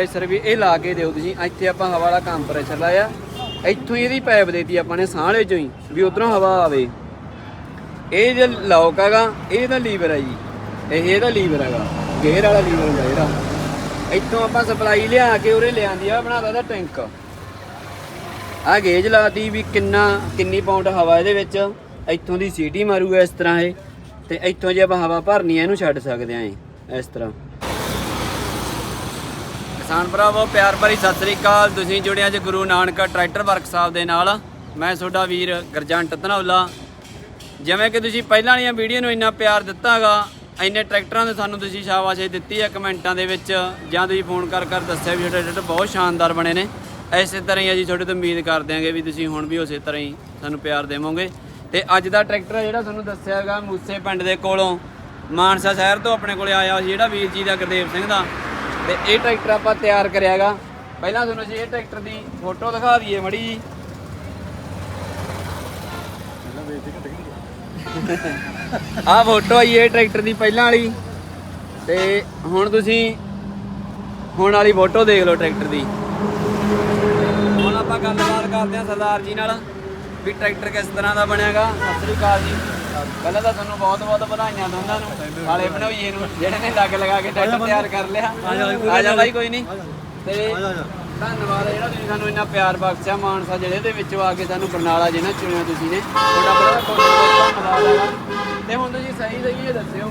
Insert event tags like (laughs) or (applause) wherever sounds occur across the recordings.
Compressor ਵੀ ਇਹ ਲਾ ਕੇ ਦਿਓ ਤੁਸੀਂ। ਇੱਥੇ ਆਪਾਂ ਹਵਾ ਵਾਲਾ ਕੰਪਰੈਸਰ ਲਾਇਆ। ਇੱਥੋਂ ਹੀ ਇਹਦੀ ਪਾਈਪ ਦੇਤੀ ਆਪਾਂ ਨੇ ਸਾਹਲੇ ਚੋਂ ਹੀ, ਵੀ ਉਧਰੋਂ ਹਵਾ ਆਵੇ। ਇਹ ਜੇ ਲੌਕ ਹੈਗਾ, ਇਹ ਦਾ ਲੀਵਰ ਹੈ ਜੀ। ਇਹ ਇਹਦਾ ਲੀਵਰ ਹੈਗਾ। ਗੇਅਰ ਵਾਲਾ ਲੀਵਰ ਹੁੰਦਾ ਜਿਹੜਾ ਇੱਥੋਂ ਆਪਾਂ ਸਪਲਾਈ ਲਿਆ ਕੇ ਉਰੇ ਲਿਆਂਦੀ ਆ ਬਣਾਦਾ ਦਾ ਟੈਂਕ ਆ ਗੇਜ ਲਾਤੀ ਵੀ ਕਿੰਨਾ, ਕਿੰਨੀ ਪਾਉਂਡ ਹਵਾ ਇਹਦੇ ਵਿੱਚ। ਇੱਥੋਂ ਦੀ ਸੀਟੀ ਮਾਰੂਗਾ ਇਸ ਤਰ੍ਹਾਂ ਇਹ। ਤੇ ਇੱਥੋਂ ਜੇ ਆਪਾਂ ਹਵਾ ਭਰਨੀ ਆ, ਇਹਨੂੰ ਛੱਡ ਸਕਦੇ ਆ ਇਸ ਤਰ੍ਹਾਂ। ਕਿਸਾਨ ਭਰਾਵੋ, ਪਿਆਰ ਭਰੀ ਸਤਿ ਸ੍ਰੀ ਅਕਾਲ। ਤੁਸੀਂ ਜੁੜਿਆ ਜੀ ਗੁਰੂ ਨਾਨਕ ਟਰੈਕਟਰ ਵਰਕਸ਼ਾਪ ਦੇ ਨਾਲ। ਮੈਂ ਤੁਹਾਡਾ ਵੀਰ ਗਰਜੰਟ ਧਨੌਲਾ। ਜਿਵੇਂ ਕਿ ਤੁਸੀਂ ਪਹਿਲਾਂ ਵਾਲੀਆਂ ਵੀਡੀਓ ਨੂੰ ਇੰਨਾ ਪਿਆਰ ਦਿੱਤਾਗਾ, ਇੰਨੇ ਟਰੈਕਟਰਾਂ ਦੇ ਸਾਨੂੰ ਤੁਸੀਂ ਸ਼ਾਬਾਸ਼ ਦਿੱਤੀ ਹੈ ਕਮੈਂਟਾਂ ਦੇ ਵਿੱਚ। ਜਾਂ ਤੁਸੀਂ ਫੋਨ ਕਰ ਕਰ ਦੱਸਿਆ ਵੀ ਤੁਹਾਡੇ ਟਰੈਕਟਰ ਬਹੁਤ ਸ਼ਾਨਦਾਰ ਬਣੇ ਨੇ। ਐਸੇ ਤਰ੍ਹਾਂ ਹੀ ਅਸੀਂ ਤੁਹਾਡੇ ਤੋਂ ਉਮੀਦ ਕਰਦੇ ਹਾਂਗੇ ਵੀ ਤੁਸੀਂ ਹੁਣ ਵੀ ਉਸੇ ਤਰ੍ਹਾਂ ਹੀ ਸਾਨੂੰ ਪਿਆਰ ਦੇਵੋਗੇ। ਤੇ ਅੱਜ ਦਾ ਟਰੈਕਟਰ ਹੈ ਜਿਹੜਾ ਤੁਹਾਨੂੰ ਦੱਸਿਆ ਹੈਗਾ ਮੂਸੇ ਪਿੰਡ ਦੇ ਕੋਲੋਂ। ਮਾਨਸਾ ਸ਼ਹਿਰ ਤੋਂ ਆਪਣੇ ਕੋਲੇ ਆਇਆ ਜਿਹੜਾ ਵੀਰ ਜੀ ਦਾ ਗੁਰਦੇਵ ਸਿੰਘ ਦਾ। ਤੇ ਇਹ ਟਰੈਕਟਰ ਆਪਾਂ ਤਿਆਰ ਕਰਿਆਗਾ। ਪਹਿਲਾਂ ਤੁਹਾਨੂੰ ਅਸੀਂ ਇਹ ਟਰੈਕਟਰ ਦੀ ਫੋਟੋ ਦਿਖਾ ਦਈਏ ਮੜੀ ਜੀ। ਆਹ ਫੋਟੋ ਆਈ ਇਹ ਟਰੈਕਟਰ ਦੀ ਪਹਿਲਾਂ ਵਾਲੀ। ਤੇ ਹੁਣ ਤੁਸੀਂ ਹੁਣ ਵਾਲੀ ਫੋਟੋ ਦੇਖ ਲਓ ਟਰੈਕਟਰ ਦੀ। ਹੁਣ ਆਪਾਂ ਗੱਲਬਾਤ ਕਰਦੇ ਹਾਂ ਸਰਦਾਰ ਜੀ ਨਾਲ। ਵੀ ਟਰੈਕਟਰ ਕਿਸ ਤਰ੍ਹਾਂ ਦਾ ਬਣਿਆਗਾ? ਸਤਿ ਸ੍ਰੀ ਅਕਾਲ ਜੀ। ਪਹਿਲਾਂ ਤਾਂ ਤੁਹਾਨੂੰ ਬਹੁਤ ਬਹੁਤ ਵਧਾਈਆਂ ਦੋਨਾਂ ਨੂੰ। ਵਾਲੇ ਬਣਾਈਏ ਨੂੰ। ਜਿਹੜੇ ਨੇ ਲੱਗ ਲਗਾ ਕੇ ਟਰੈਕਟਰ ਤਿਆਰ ਕਰ ਲਿਆ। ਆ ਜਾ ਬਾਈ ਕੋਈ ਨਹੀਂ। ਤੇ ਧੰਨਵਾਦ ਜਿਹੜਾ ਤੁਸੀਂ ਸਾਨੂੰ ਇੰਨਾ ਪਿਆਰ ਬਖਸ਼ਿਆ। ਮਾਨਸਾ ਜਿਹੜੇ ਦੇ ਵਿੱਚੋਂ ਆ ਕੇ ਸਾਨੂੰ ਬਰਨਾਲਾ ਜਿਹੜਾ ਚੁਣਿਆ ਤੁਸੀਂ ਨੇ। ਤੁਹਾਡਾ ਬੜਾ ਧੰਨਵਾਦ ਹੈ ਤੇ ਹੁਣ ਤੁਸੀਂ ਸਹੀ ਸਹੀ ਇਹ ਦੱਸਿਓ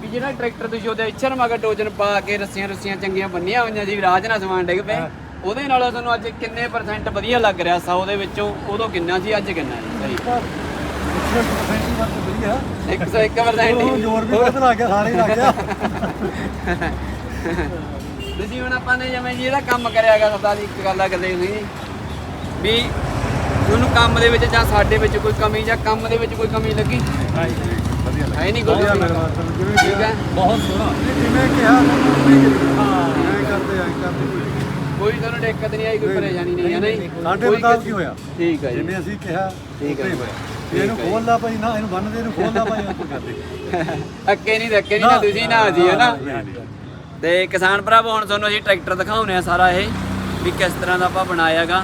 ਵੀ ਜਿਹੜਾ ਟਰੈਕਟਰ ਤੁਸੀਂ ਉਹਦੇ ਇੱਛਰ ਮਗਰ ਟੋਜਨ ਪਾ ਕੇ ਰੱਸੀਆਂ ਰੱਸੀਆਂ ਚੰਗੀਆਂ ਬੰਨੀਆਂ ਹੋਈਆਂ ਵੀ ਰਾਜ ਨਾਲ ਸਮਾਨ ਡਿੱਗ ਪਏ। ਉਹਦੇ ਨਾਲ ਤੁਹਾਨੂੰ ਅੱਜ ਕਿੰਨੇ ਪਰਸੈਂਟ ਵਧੀਆ ਲੱਗ ਰਿਹਾ 100 ਦੇ ਵਿੱਚੋਂ? ਉਦੋਂ ਕਿੰਨਾ ਸੀ ਅੱਜ ਕਿੰਨਾ ਹੈ ਸਹੀ। 101% ਹੀ। ਜੋਰ ਵੀ ਬਹੁਤ ਲੱਗ ਗਿਆ ਸਾਰੇ ਲੱਗ ਗਿਆ। ਤੁਸੀਂ ਹੁਣ ਆਪਾਂ ਨੇ ਜਿਵੇਂ ਜੀ ਇਹਦਾ ਕੰਮ ਕਰਿਆਗਾ ਸਦਾ ਦੀ ਇੱਕ ਗੱਲ ਆ ਕਰਦੇ ਸੀ ਵੀ ਤੁਹਾਨੂੰ ਕੰਮ ਦੇ ਵਿੱਚ ਜਾਂ ਸਾਡੇ ਵਿੱਚ ਕੋਈ ਕਮੀ ਜਾਂ ਕੰਮ ਦੇ ਵਿੱਚ ਕੋਈ ਕਮੀ ਲੱਗੀ? ਵਧੀਆ ਹੈ ਨਹੀਂ ਕੋਈ। ਠੀਕ ਹੈ ਬਹੁਤ ਸੋਹਣਾ ਜਿਵੇਂ ਕਿਹਾ ਹਾਂ ਐਂ ਕਰਦੇ ਐਂ ਕਰਦੇ ਕੋਈ ਤੁਹਾਨੂੰ ਦਿੱਕਤ ਨਹੀਂ ਆਈ ਕੋਈ ਪਰੇਸ਼ਾਨੀ ਨਹੀਂ ਹੈ ਨਹੀਂ। ਸਾਡੇ ਮੁਤਾਬਕ ਹੀ ਹੋਇਆ। ਠੀਕ ਹੈ ਜੀ। ਜਿਵੇਂ ਅਸੀਂ ਕਿਹਾ ਠੀਕ ਹੈ। ਇਹਨੂੰ ਜੀ। ਖੋਲਦਾ ਭਾਈ ਨਾ ਇਹਨੂੰ ਬੰਨਦੇ ਇਹਨੂੰ ਖੋਲਦਾ ਭਾਈ ਆਪਾਂ ਕਰਦੇ। (laughs) ਅੱਕੇ ਨਹੀਂ ਧੱਕੇ ਨਹੀਂ ਨਾ ਤੁਸੀਂ ਨਾ ਜੀ ਹੈ ਨਾ? ਤੇ ਕਿਸਾਨ ਭਰਾਵੋ ਹੁਣ ਤੁਹਾਨੂੰ ਅਸੀਂ ਟਰੈਕਟਰ ਦਿਖਾਉਨੇ ਆ ਸਾਰਾ ਇਹ ਵੀ ਕਿਸ ਤਰ੍ਹਾਂ ਦਾ ਆਪਾਂ ਬਣਾਇਆਗਾ।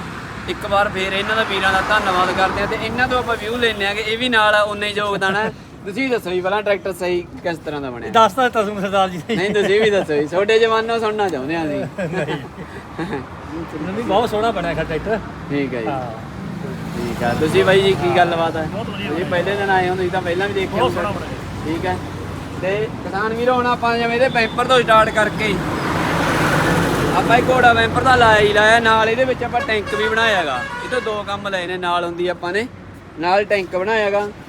ਇੱਕ ਵਾਰ ਫੇਰ ਇਹਨਾਂ ਦਾ ਵੀਰਾਂ ਦਾ ਧੰਨਵਾਦ ਕਰਦੇ ਆ ਤੇ ਇਹਨਾਂ ਤੋਂ ਆਪਾਂ ਵਿਊ ਲੈਣੇ ਆਗੇ ਇਹ ਵੀ ਨਾਲ ਹੀ ਯੋਗਦਾਨ ਹੈ। ਤੁਸੀਂ ਦੱਸੋ ਜੀ ਪਹਿਲਾਂ ਟਰੈਕਟਰ ਸਹੀ ਕਿਸ ਤਰ੍ਹਾਂ ਦਾ ਬਣਿਆ? ਦੱਸਦਾ ਦਿੱਤਾ ਤੁਹਾਨੂੰ ਸਰਦਾਰ ਜੀ ਨਹੀਂ ਤੁਸੀਂ ਵੀ ਦੱਸੋ ਜੀ ਤੁਹਾਡੇ ਜਵਾਨੋਂ ਸੁਣਨਾ ਚਾਹੁੰਦੇ ਆ ਅਸੀਂ। ਨਹੀਂ। ਬਹੁਤ ਸੋਹਣਾ ਬਣਿਆ ਖਾ ਟਰੈਕਟਰ। ਠੀਕ ਹੈ ਜੀ। ਠੀਕ ਆ। ਤੁਸੀਂ ਬਾਈ ਜੀ ਕੀ ਗੱਲਬਾਤ ਹੈ? ਤੁਸੀਂ ਪਹਿਲੇ ਦਿਨ ਆਏ ਹੋ ਤੁਸੀਂ ਤਾਂ ਪਹਿਲਾਂ ਵੀ ਦੇਖਿਆ ਬਹੁਤ। ਸੋਹਣਾ ਠੀਕ ਹੈ। ਤੇ ਕਿਸਾਨ ਵੀਰੋ ਹੁਣ ਆਪਾਂ ਜਿਵੇਂ ਇਹਦੇ ਬੈਂਪਰ ਤੋਂ ਸਟਾਰਟ ਕਰਕੇ ਆਪਾਂ ਇਹ ਘੋੜਾ ਬੈਂਪਰ ਦਾ ਲਾਇਆ ਹੀ ਲਾਇਆ ਨਾਲ ਇਹਦੇ ਵਿੱਚ ਆਪਾਂ ਟੈਂਕ ਵੀ ਬਣਾਇਆਗਾ। ਇਹ ਤੋਂ ਦੋ ਕੰਮ ਲਏ ਨੇ ਨਾਲ ਹੁੰਦੀ ਆਪਾਂ ਨੇ ਨਾਲ ਟੈਂਕ ਬਣਾਇਆਗਾ। ਉਸ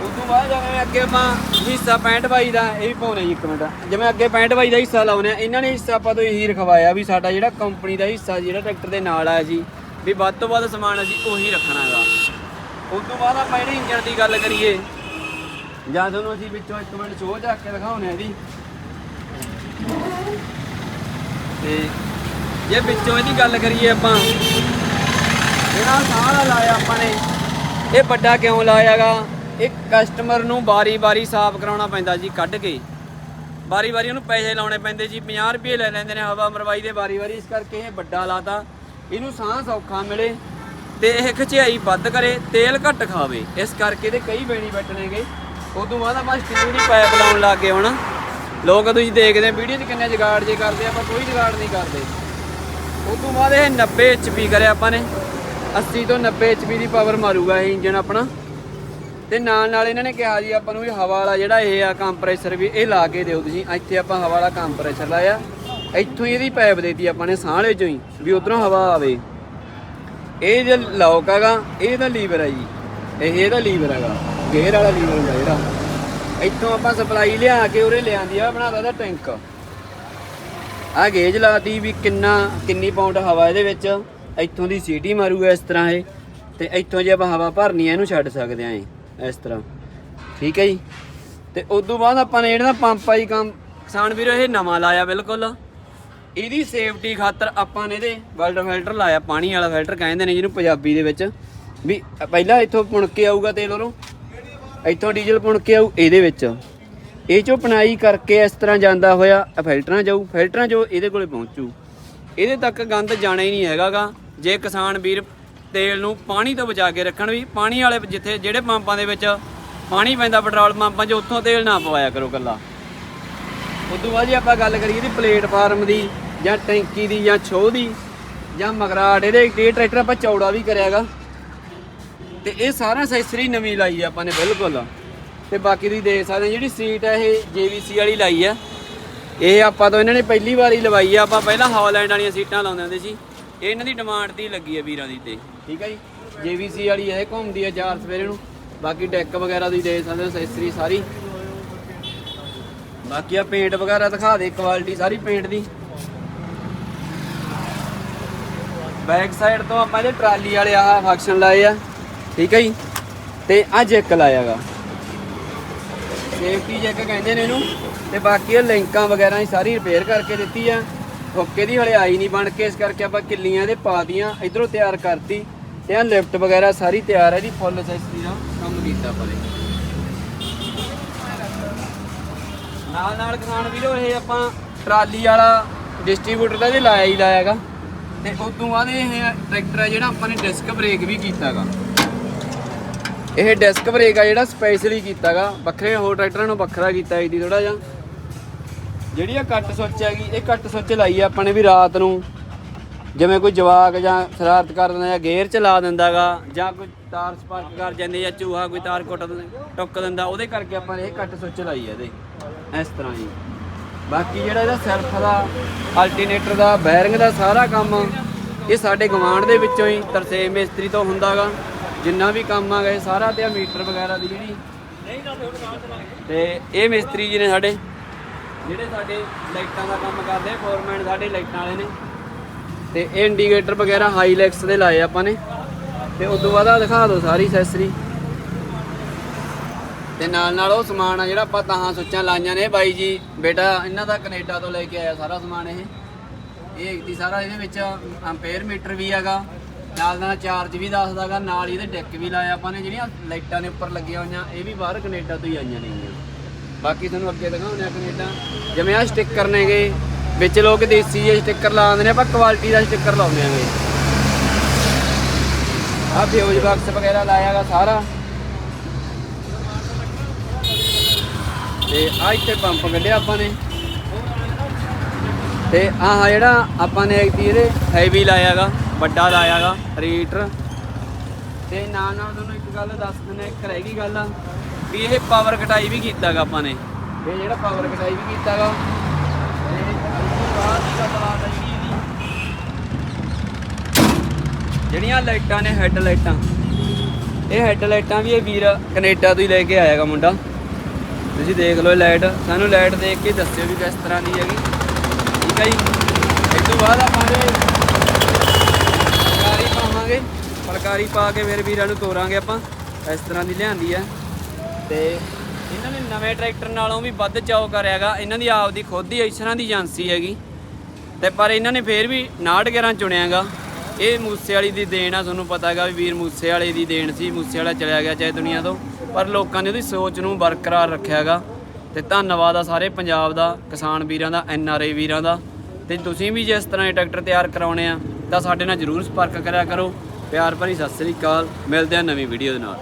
ਤੋਂ ਬਾਅਦ ਜਿਵੇਂ ਅੱਗੇ ਆਪਾਂ ਹਿੱਸਾ 65 ਬਾਈ ਦਾ, ਇਹ ਵੀ ਪਾਉਣੇ ਜੀ ਇੱਕ ਮਿੰਟ। ਜਿਵੇਂ ਅੱਗੇ 65 ਬਾਈ ਦਾ ਹਿੱਸਾ ਲਾਉਨੇ ਆ, ਇਹਨਾਂ ਨੇ ਹਿੱਸਾ ਆਪਾਂ ਤੋਂ ਇਹੀ ਰਖਵਾਇਆ ਵੀ ਸਾਡਾ ਜਿਹੜਾ ਕੰਪਨੀ ਦਾ ਹਿੱਸਾ, ਜਿਹੜਾ ਟਰੈਕਟਰ ਦੇ ਨਾਲ ਆਇਆ ਜੀ ਵੀ ਵੱਧ ਤੋਂ ਵੱਧ ਸਮਾਨ ਅਸੀਂ ਉਹੀ ਰੱਖਣਾ ਹੈਗਾ। ਉਸ ਤੋਂ ਬਾਅਦ ਆਪਾਂ ਜਿਹੜੇ ਇੰਜਣ ਦੀ ਗੱਲ ਕਰੀਏ, ਜਾਂ ਤੁਹਾਨੂੰ ਅਸੀਂ ਵਿੱਚੋਂ ਇੱਕ ਮਿੰਟ ਸ਼ੋਅ ਚੱਕ ਕੇ ਦਿਖਾਉਣੇ ਆ ਜੀ ਤੇ ਜੇ ਵਿੱਚੋਂ ਇਹਦੀ ਗੱਲ ਕਰੀਏ ਆਪਾਂ, ਜਿਹੜਾ ਸਾਰਾ ਲਾਇਆ ਆਪਾਂ ਨੇ, ਇਹ ਵੱਡਾ ਕਿਉਂ ਲਾਇਆਗਾ ਇਹ ਕਸਟਮਰ ਨੂੰ ਬਾਰੀ-ਬਾਰੀ ਸਾਫ਼ ਕਰਾਉਣਾ ਪੈਂਦਾ ਜੀ, ਕੱਢ ਕੇ। ਬਾਰੀ-ਬਾਰੀ ਉਹਨੂੰ ਪੈਸੇ ਲਾਉਣੇ ਪੈਂਦੇ ਜੀ 50 ਰੁਪਏ ਲੈ ਲੈਂਦੇ ਨੇ ਹਵਾ ਮਰਵਾਈ ਦੇ ਬਾਰੀ-ਬਾਰੀ ਇਸ ਕਰਕੇ ਇਹ ਵੱਡਾ ਲਾਤਾ। ਇਹਨੂੰ ਸਾਹ ਸੌਖਾ ਮਿਲੇ ਤੇ ਇਹ ਖਿਚਾਈ ਵੱਧ ਕਰੇ, ਤੇਲ ਘੱਟ ਖਾਵੇ। ਇਸ ਕਰਕੇ ਇਹਦੇ ਕਈ ਬੈਨੀਫਿਟ ਨੇਗੇ। ਉਦੋਂ ਬਾਅਦ ਆਪਾਂ ਸਟੀਲ ਦੀ ਪਾਈਪ ਲਾਉਣ ਲੱਗ ਗਏ ਹੁਣ। ਲੋਕ ਤੁਸੀਂ ਦੇਖਦੇ ਵੀਡੀਓ 'ਚ ਕਿੰਨੇ ਜਗਾੜ ਜੇ ਕਰਦੇ, ਆਪਾਂ ਕੋਈ ਜਗਾੜ ਨਹੀਂ ਕਰਦੇ। ਉਸ ਤੋਂ ਬਾਅਦ ਇਹ 90 HP ਕਰਿਆ ਆਪਾਂ ਨੇ। 80 ਤੋਂ 90 HP ਦੀ ਪਾਵਰ ਮਾਰੂਗਾ ਇਹ ਇੰਜਨ ਆਪਣਾ। ਤੇ ਨਾਲ ਨਾਲ ਇਹਨਾਂ ਨੇ ਕਿਹਾ ਜੀ ਆਪਾਂ ਨੂੰ ਵੀ ਹਵਾ ਵਾਲਾ ਜਿਹੜਾ ਇਹ ਆ ਕੰਪਰੈਸਰ ਵੀ ਇਹ ਲਾ ਕੇ ਦਿਓ ਤੁਸੀਂ। ਇੱਥੇ ਆਪਾਂ ਹਵਾ ਵਾਲਾ ਕੰਪਰੈਸਰ ਲਾਇਆ। ਇੱਥੋਂ ਹੀ ਇਹਦੀ ਪਾਈਪ ਦੇਤੀ ਆਪਾਂ ਨੇ ਸਾਹਲੇ ਚੋਂ ਹੀ ਵੀ ਉਧਰੋਂ ਹਵਾ ਆਵੇ। ਇਹ ਜੇ ਲੌਕ ਹੈਗਾ, ਇਹ ਇਹਦਾ ਲੀਵਰ ਹੈ ਜੀ। ਇਹ ਇਹਦਾ ਲੀਵਰ ਹੈਗਾ। ਗੇਅਰ ਵਾਲਾ ਲੀਵਰ ਹੁੰਦਾ ਜਿਹੜਾ ਇੱਥੋਂ ਆਪਾਂ ਸਪਲਾਈ ਲਿਆ ਕੇ ਉਰੇ ਲਿਆਂਦੀ ਆ ਬਣਾਦਾ ਦਾ ਟੈਂਕ ਆ ਗੇਜ ਲਾਤੀ ਵੀ ਕਿੰਨਾ, ਕਿੰਨੀ ਪਾਉਂਡ ਹਵਾ ਇਹਦੇ ਵਿੱਚ। ਇੱਥੋਂ ਦੀ ਸੀਟੀ ਮਾਰੂਗਾ ਇਸ ਤਰ੍ਹਾਂ ਇਹ। ਤੇ ਇੱਥੋਂ ਜੇ ਆਪਾਂ ਹਵਾ ਭਰਨੀ ਆ, ਇਹਨੂੰ ਛੱਡ ਸਕਦੇ ਆ ਇਹ। ਇਸ ਤਰ੍ਹਾਂ। ਠੀਕ ਹੈ ਜੀ? ਤੇ ਉਸ ਤੋਂ ਬਾਅਦ ਆਪਾਂ ਨੇ ਜਿਹੜਾ ਪੰਪ ਆਈ ਕੰਮ, ਕਿਸਾਨ ਵੀਰੋ, ਇਹ ਨਵਾਂ ਲਾਇਆ ਬਿਲਕੁਲ। ਇਹਦੀ ਸੇਫਟੀ ਖਾਤਰ ਆਪਾਂ ਨੇ ਇਹਦੇ ਵਰਲਡ ਫਿਲਟਰ ਲਾਇਆ, ਪਾਣੀ ਵਾਲਾ ਫਿਲਟਰ ਕਹਿੰਦੇ ਨੇ ਜਿਹਨੂੰ ਪੰਜਾਬੀ ਦੇ ਵਿੱਚ। ਵੀ ਪਹਿਲਾਂ ਇੱਥੋਂ ਪੁਣ ਕੇ ਆਊਗਾ ਤੇਲ ਉਰੋਂ, ਇੱਥੋਂ ਡੀਜ਼ਲ ਪੁਣ ਕੇ ਆਊ ਇਹਦੇ ਵਿੱਚ। ਇਹ ਚੋਂ ਪਨਾਈ ਕਰਕੇ ਇਸ ਤਰ੍ਹਾਂ ਜਾਂਦਾ ਹੋਇਆ ਫਿਲਟਰਾਂ ਜਾਊ ਫਿਲਟਰਾਂ ਚੋਂ ਇਹਦੇ ਕੋਲੇ ਪਹੁੰਚੂ। ਇਹਦੇ ਤੱਕ ਗੰਦ ਜਾਣਾ ਹੀ ਨਹੀਂ ਹੈਗਾਗਾ। ਜੇ ਕਿਸਾਨ ਵੀਰ ਤੇਲ ਨੂੰ ਪਾਣੀ ਤੋਂ ਬਚਾ ਕੇ ਰੱਖਣ ਵੀ, ਪਾਣੀ ਵਾਲੇ ਜਿੱਥੇ, ਜਿਹੜੇ ਪੰਪਾਂ ਦੇ ਵਿੱਚ ਪਾਣੀ ਪੈਂਦਾ, ਪੈਟਰੋਲ ਪੰਪਾਂ 'ਚ, ਉੱਥੋਂ ਤੇਲ ਨਾ ਪਵਾਇਆ ਕਰੋ ਕੱਲਾ ਉਦੋਂ ਬਾਅਦ ਜੇ ਆਪਾਂ ਗੱਲ ਕਰੀਏ ਇਹਦੀ ਪਲੇਟਫਾਰਮ ਦੀ, ਜਾਂ ਟੈਂਕੀ ਦੀ, ਜਾਂ ਛੋਹ ਦੀ, ਜਾਂ ਮਗਰਾਟ ਇਹਦੇ ਇਹ ਟਰੈਕਟਰ ਆਪਾਂ ਚੌੜਾ ਵੀ ਕਰਿਆਗਾ ਤੇ ਇਹ ਸਾਰਾ ਅਸੈਸਰੀ ਨਵੀਂ ਲਾਈ ਆ ਆਪਾਂ ਨੇ, ਬਿਲਕੁਲ। ਤੇ ਬਾਕੀ ਤੁਸੀਂ ਦੇਖ ਸਕਦੇ ਜਿਹੜੀ ਸੀਟ ਹੈ ਇਹ JVC ਵਾਲੀ ਲਾਈ ਆ। ਇਹ ਆਪਾਂ ਤੋਂ ਇਹਨਾਂ ਨੇ ਪਹਿਲੀ ਵਾਰੀ ਲਵਾਈ ਆ, ਆਪਾਂ ਪਹਿਲਾਂ ਹਾਲੈਂਡ ਵਾਲੀਆਂ ਸੀਟਾਂ ਲਾਉਂਦੇ ਹੁੰਦੇ ਸੀ। ਇਹ ਇਹਨਾਂ ਦੀ ਡਿਮਾਂਡ ਦੀ ਲੱਗੀ ਹੈ ਵੀਰਾਂ ਦੀ ਤੇ। ਠੀਕ ਹੈ ਜੀ? JVC ਵਾਲੀ ਇਹ ਘੁੰਮਦੀ ਹੈ ਚਾਰ ਸਵੇਰੇ ਨੂੰ। ਬਾਕੀ ਡੈਕ ਵਗੈਰਾ ਤੁਸੀਂ ਦੇ ਸਕਦੇ ਹੋ ਅਸੈਸਰੀ ਸਾਰੀ। ਬਾਕੀ ਆ ਪੇਂਟ ਵਗੈਰਾ ਦਿਖਾ ਦੇ ਕੁਆਲਿਟੀ ਸਾਰੀ ਪੇਂਟ ਦੀ। ਬੈਕ ਸਾਈਡ ਤੋਂ ਆਪਾਂ ਇਹਦੇ ਟਰਾਲੀ ਵਾਲੇ ਆਹ ਫੰਕਸ਼ਨ ਲਾਏ ਆ। ਠੀਕ ਹੈ ਜੀ? ਤੇ ਆ ਜੈਕ ਲਾਇਆਗਾ ਸੇਫਟੀ ਜੈਕ ਕਹਿੰਦੇ ਨੇ ਇਹਨੂੰ। ਤੇ ਬਾਕੀ ਇਹ ਲਿੰਕਾਂ ਵਗੈਰਾ ਹੀ ਸਾਰੀ ਰਿਪੇਅਰ ਕਰਕੇ ਦਿੱਤੀ ਆ। ਫੋਕੇ ਦੀ ਹਲੇ ਆਈ ਨਹੀਂ ਬਣ ਕੇ, ਇਸ ਕਰਕੇ ਆਪਾਂ ਕਿੱਲੀਆਂ ਦੇ ਪਾ ਦੀਆਂ, ਇਧਰੋਂ ਤਿਆਰ ਕਰਤੀ। ਤੇ ਆ ਲਿਫਟ ਵਗੈਰਾ ਸਾਰੀ ਤਿਆਰ ਹੈ ਇਹਦੀ ਫੁੱਲ ਅਸੈਸਰੀ ਦਾ ਕੰਮ ਕੀਤਾ ਆਪਾਂ ਨੇ। ਨਾਲ ਨਾਲ ਕਿਸਾਨ ਵੀਰੋ, ਇਹ ਆਪਾਂ ਟਰਾਲੀ ਵਾਲਾ ਡਿਸਟ੍ਰੀਬਿਊਟਰ ਦਾ ਵੀ ਲਾਇਆ ਹੀ ਲਾਇਆਗਾ ਤੇ ਉਸ ਤੋਂ ਬਾਅਦ ਇਹ ਟਰੈਕਟਰ ਹੈ ਜਿਹੜਾ ਆਪਾਂ ਨੇ ਡਿਸਕ ਬ੍ਰੇਕ ਵੀ ਕੀਤਾਗਾ। ਇਹ ਡਿਸਕ ਬ੍ਰੇਕ ਆ ਜਿਹੜਾ ਸਪੈਸ਼ਲੀ ਕੀਤਾਗਾ। ਵੱਖਰੇ ਹੋਰ ਟਰੈਕਟਰਾਂ ਨੂੰ ਵੱਖਰਾ ਕੀਤਾ ਇਹਦੀ ਥੋੜਾ ਜਿਹਾ। ਜਿਹੜੀ ਆ ਕੱਟ ਸੁੱਚ ਹੈਗੀ, ਇਹ ਕੱਟ ਸੁੱਚ ਲਾਈ ਆ ਆਪਾਂ ਨੇ ਵੀ ਰਾਤ ਨੂੰ। ਜਿਵੇਂ ਕੋਈ ਜਵਾਕ ਜਾਂ ਸ਼ਰਾਰਤ ਕਰ ਦਿੰਦਾ ਜਾਂ ਗੇਅਰ ਚਲਾ ਲਾ ਦਿੰਦਾਗਾ, ਜਾਂ ਕੋਈ ਤਾਰ ਸਪਾਰਕ ਕਰ ਜਾਂਦੇ ਜਾਂ ਚੂਹਾ ਕੋਈ ਤਾਰ ਕੁੱਟ ਟੁੱਕ ਦਿੰਦਾ, ਉਹਦੇ ਕਰਕੇ ਆਪਾਂ ਨੇ ਇਹ ਕੱਟ ਸੁੱਚ ਲਾਈ ਆ ਇਹਦੇ। ਇਸ ਤਰ੍ਹਾਂ ਹੀ ਬਾਕੀ ਜਿਹੜਾ ਇਹਦਾ ਸੈਲਫ ਦਾ ਅਲਟਰਨੇਟਰ ਦਾ ਬੈਰਿੰਗ ਦਾ ਸਾਰਾ ਕੰਮ, ਇਹ ਸਾਡੇ ਗਵਾਂਢ ਦੇ ਵਿੱਚੋਂ ਹੀ ਤਰਸੇਮ ਮਿਸਤਰੀ ਤੋਂ ਹੁੰਦਾਗਾ। ਜਿੰਨਾ ਵੀ ਕੰਮ ਆ ਗਏ ਸਾਰਾ ਤੇ ਆ ਮੀਟਰ ਵਗੈਰਾ ਦੀ ਜਿਹੜੀ। ਤੇ ਇਹ ਮਿਸਤਰੀ ਜੀ ਨੇ ਸਾਡੇ। ਜਿਹੜੇ ਸਾਡੇ ਲਾਈਟਾਂ ਦਾ ਕੰਮ ਕਰਦੇ ਫੋਰਮੈਨ ਸਾਡੇ ਲਾਈਟਾਂ ਵਾਲੇ ਨੇ। ਤੇ ਇਹ ਇੰਡੀਕੇਟਰ ਵਗੈਰਾ ਹਾਈਲੈਕਸ ਦੇ ਲਾਏ ਆਪਾਂ ਨੇ। ਤੇ ਉਸ ਤੋਂ ਬਾਅਦ ਆ ਦਿਖਾ ਦਿਓ ਸਾਰੀ ਐਕਸੈਸਰੀ ਤੇ ਨਾਲ ਨਾਲ ਉਹ ਸਮਾਨ ਆ ਜਿਹੜਾ ਆਪਾਂ ਤਾਂ ਸੋਚਾਂ ਲਾਈਆਂ ਨੇ। ਬਾਈ ਜੀ, ਬੇਟਾ, ਇਹਨਾਂ ਦਾ ਕੈਨੇਡਾ ਤੋਂ ਲੈ ਕੇ ਆਇਆ ਸਾਰਾ ਸਮਾਨ ਇਹ। ਇਹ ਇੱਕ ਸਾਰਾ ਇਹਦੇ ਵਿੱਚ ਐਂਪੀਅਰ ਮੀਟਰ ਵੀ ਹੈਗਾ। ਨਾਲ ਨਾਲ ਚਾਰਜ ਵੀ ਦੱਸਦਾਗਾ ਨਾਲ ਇਹਦੇ ਡੈਕ ਵੀ ਲਾਇਆ ਆਪਾਂ ਨੇ। ਜਿਹੜੀਆਂ ਲਾਈਟਾਂ ਦੇ ਉੱਪਰ ਲੱਗੀਆਂ ਹੋਈਆਂ, ਇਹ ਵੀ ਬਾਹਰ ਕੈਨੇਡਾ ਤੋਂ ਹੀ ਆਈਆਂ ਨੇਗੀਆਂ। ਬਾਕੀ ਤੁਹਾਨੂੰ ਅੱਗੇ ਦਿਖਾਉਂਦੇ ਆ ਕੈਨੇਡਾ। ਜਿਵੇਂ ਆ ਸਟicker ਨੇਗੇ, ਵਿੱਚ ਲੋਕ ਦੇਸੀ ਜਿਹੇ ਸਟicker ਲਾਉਂਦੇ ਨੇ, ਆਪਾਂ ਕੁਆਲਿਟੀ ਦਾ ਸਟicker ਲਾਉਂਦੇ ਆਂਗੇ। ਆ ਫਿਊਜ਼ ਬਾਕਸ ਵਗੈਰਾ ਲਾਇਆਗਾ ਸਾਰਾ। ਤੇ ਆ ਇੱਥੇ ਪੰਪ ਕੱਢਿਆ ਆਪਾਂ ਨੇ। ਤੇ ਆਹ ਜਿਹੜਾ ਆਪਾਂ ਨੇ ਇੱਕ ਇਹਦੇ ਹੈਵੀ ਲਾਇਆਗਾ ਵੱਡਾ ਲਾਇਆਗਾ ਰੀਟਰ। ਤੇ ਨਾਲ ਨਾਲ ਤੁਹਾਨੂੰ ਇੱਕ ਗੱਲ ਦੱਸ ਦਿੰਦੇ ਇੱਕ ਰਹਿ ਗਈ ਗੱਲ। ਵੀ ਇਹ ਪਾਵਰ ਕਟਾਈ ਵੀ ਕੀਤਾਗਾ ਆਪਾਂ ਨੇ। ਇਹ ਜਿਹੜਾ ਪਾਵਰ ਕਟਾਈ ਵੀ ਕੀਤਾਗਾ ਹੈ ਜਿਹੜੀਆਂ ਲਾਈਟਾਂ ਨੇ ਹੈੱਡ ਲਾਈਟਾਂ ਇਹ ਹੈੱਡ ਲਾਈਟਾਂ ਵੀ ਇਹ ਵੀਰ ਕੈਨੇਡਾ ਤੋਂ ਹੀ ਲੈ ਕੇ ਆਇਆਗਾ ਮੁੰਡਾ। ਤੁਸੀਂ ਦੇਖ ਲਓ ਇਹ ਲਾਈਟ ਸਾਨੂੰ ਲਾਈਟ ਦੇਖ ਕੇ ਦੱਸਿਓ ਵੀ ਕਿਸ ਤਰ੍ਹਾਂ ਦੀ ਹੈਗੀ। ਠੀਕ ਹੈ ਜੀ? ਇਸ ਤੋਂ ਬਾਅਦ ਆਪਾਂ ਇਹ ਫੁਲਕਾਰੀ ਪਾਵਾਂਗੇ ਫੁਲਕਾਰੀ ਪਾ ਕੇ ਫਿਰ ਵੀਰਾਂ ਨੂੰ ਤੋਰਾਂਗੇ ਆਪਾਂ। ਇਸ ਤਰ੍ਹਾਂ ਦੀ ਲਿਆਂਦੀ ਆ। ਤੇ ਇਹਨਾਂ ਨੇ ਨਵੇਂ ਟਰੈਕਟਰ ਨਾਲੋਂ ਵੀ ਵੱਧ ਚਾਅ ਕਰਿਆਗਾ। ਇਹਨਾਂ ਦੀ ਆਪਦੀ ਖੁਦ ਹੀ ਇਸ ਤਰ੍ਹਾਂ ਦੀ ਏਜੰਸੀ ਹੈਗੀ। ਤੇ ਪਰ ਇਹਨਾਂ ਨੇ ਫੇਰ ਵੀ 69 ਚੁਣਿਆਗਾ। ਇਹ ਮੂਸੇ ਵਾਲੀ ਦੀ ਦੇਣ ਆ, ਤੁਹਾਨੂੰ ਪਤਾ ਹੈਗਾ ਵੀ ਵੀਰ ਮੂਸੇ ਵਾਲੇ ਦੀ ਦੇਣ ਸੀ ਮੂਸੇ ਵਾਲਾ ਚਲਿਆ ਗਿਆ ਚਾਹੇ ਦੁਨੀਆ ਤੋਂ। ਪਰ ਲੋਕਾਂ ਨੇ ਉਹਦੀ ਸੋਚ ਨੂੰ ਬਰਕਰਾਰ ਰੱਖਿਆਗਾ। ਤੇ ਧੰਨਵਾਦ ਆ ਸਾਰੇ ਪੰਜਾਬ ਦਾ, ਕਿਸਾਨ ਵੀਰਾਂ ਦਾ, ਐਨ ਆਰ ਆਈ ਵੀਰਾਂ ਦਾ। ਤੇ ਤੁਸੀਂ ਵੀ ਜੇ ਇਸ ਤਰ੍ਹਾਂ ਦੇ ਟਰੈਕਟਰ ਤਿਆਰ ਕਰਾਉਣੇ ਆ, ਤਾਂ ਸਾਡੇ ਨਾਲ ਜਰੂਰ ਸੰਪਰਕ ਕਰਿਆ ਕਰੋ। ਪਿਆਰ ਭਰੀ ਸਤਿ ਸ੍ਰੀ ਅਕਾਲ। ਮਿਲਦੇ ਆ ਨਵੀਂ ਵੀਡੀਓ ਦੇ ਨਾਲ।